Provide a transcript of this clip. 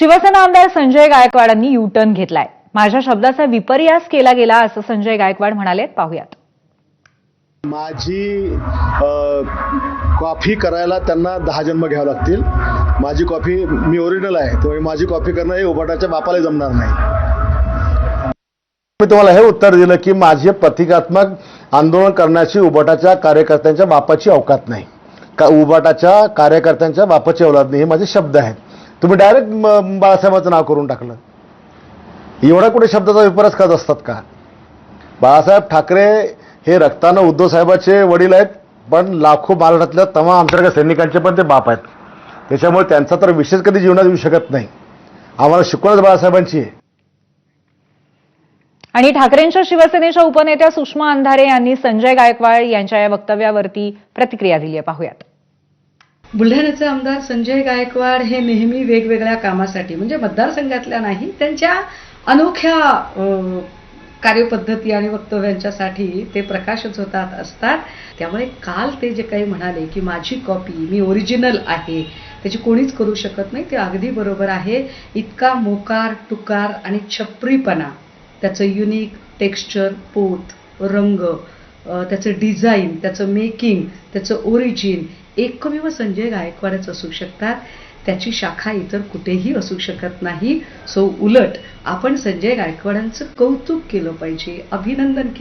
शिवसेना आमदार संजय गायकवाडांनी युटर्न घेतलाय. माझ्या शब्दाचा विपर्यास केला गेला असं संजय गायकवाड म्हणाले. पाहुयात. माझी कॉफी करायला त्यांना दहा जन्म घ्यावे लागतील. माझी कॉफी मी ओरिजिनल आहे त्यामुळे माझी कॉफी करणं हे उभाटाच्या बापाला जमणार नाही. मी तुम्हाला हे उत्तर दिलं की माझे प्रतिकात्मक आंदोलन करण्याची उबाटाच्या कार्यकर्त्यांच्या बापाची अवकात नाही. का उबाटाच्या कार्यकर्त्यांच्या बापाची औलाद नाही हे माझे शब्द आहेत. तुम्ही डायरेक्ट बाळासाहेबांचं नाव करून टाकलं. एवढा कुठे शब्दाचा विपरास करत असतात का? बाळासाहेब ठाकरे हे रक्तानं उद्धव साहेबाचे वडील आहेत पण लाखो महाराष्ट्रातल्या तमाम आमच्याकडे सैनिकांचे पण ते बाप आहेत. त्याच्यामुळे त्यांचा तर विशेष कधी जीवनात येऊ शकत नाही. आम्हाला शिकवणच बाळासाहेबांची आहे. आणि ठाकरेंच्या शिवसेनेच्या उपनेत्या सुषमा अंधारे यांनी संजय गायकवाड यांच्या या वक्तव्यावरती प्रतिक्रिया दिली आहे. पाहूयात. बुलढाण्याचे आमदार संजय गायकवाड हे नेहमी वेगवेगळ्या कामासाठी म्हणजे मतदारसंघातल्या नाही त्यांच्या अनोख्या कार्यपद्धती आणि वक्तव्यांच्यासाठी ते प्रकाशच होतात असतात. त्यामुळे काल ते जे काही म्हणाले की माझी कॉपी मी ओरिजिनल आहे त्याची कोणीच करू शकत नाही ते अगदी बरोबर आहे. इतका मोकार टुकार आणि छपरीपणा त्याचं युनिक टेक्स्चर पोत रंग त्याचं डिझाईन त्याचं मेकिंग त्याचं ओरिजिन एकमेव संजय गायकवाडच असू शकतात. त्याची शाखा इतर कुठेही असू शकत नाही. सो उलट आपण संजय गायकवाडांचं कौतुक केलं पाहिजे. अभिनंदन केलं